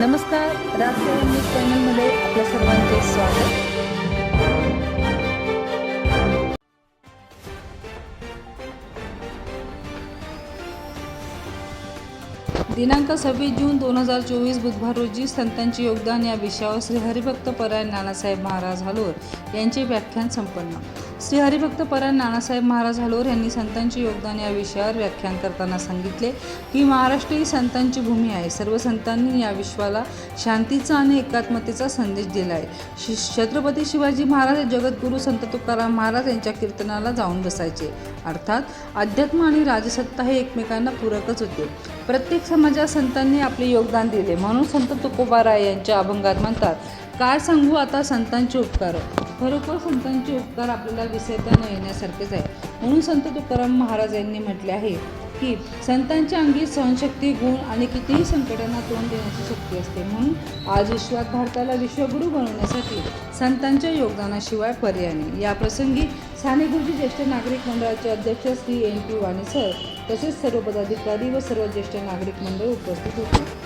नमस्कार राजसेवा न्यूज चॅनलमध्ये आपल्या सर्वांचे स्वागत. दिनांक सव्वीस जून दोन हजार चोवीस बुधवार रोजी संतांचे योगदान या विषयावर श्री हरिभक्त परायण नानासाहेब महाराज हलोर यांचे व्याख्यान संपन्न. श्री हरिभक्त परायण नानासाहेब महाराज हलोर यांनी संतांचे योगदान या विषयावर व्याख्यान करताना सांगितले की महाराष्ट्र ही संतांची भूमी आहे. सर्व संतांनी या विश्वाला शांतीचा आणि एकात्मतेचा संदेश दिला आहे. शि छत्रपती शिवाजी महाराज जगद्गुरू संत तुकाराम महाराज यांच्या कीर्तनाला जाऊन बसायचे. अर्थात अध्यात्म आणि राजसत्ता हे एकमेकांना पूरकच होते. प्रत्येक समाजात संतांनी आपले योगदान दिले. म्हणून संत तुकोबाराय यांच्या अभंगात म्हणतात काय सांगू आता संतांचे उपकार? खरोखर संतांचे उपकार आपल्याला विसरता न येण्यासारखेच आहे. म्हणून संत तुकाराम महाराज यांनी म्हटले आहे की संतांच्या अंगी सहनशक्ती गुण आणि कितीही संकटांना तोंड देण्याची शक्ती असते. म्हणून आज विश्वात भारताला विश्वगुरू बनवण्यासाठी संतांच्या योगदानाशिवाय पर्याय नाही. या प्रसंगी साने गुरुजी ज्येष्ठ नागरिक मंडळाचे अध्यक्ष Shri N P Wani sir तसेच सर्व पदाधिकारी व सर्व ज्येष्ठ नागरिक मंडळ उपस्थित होते.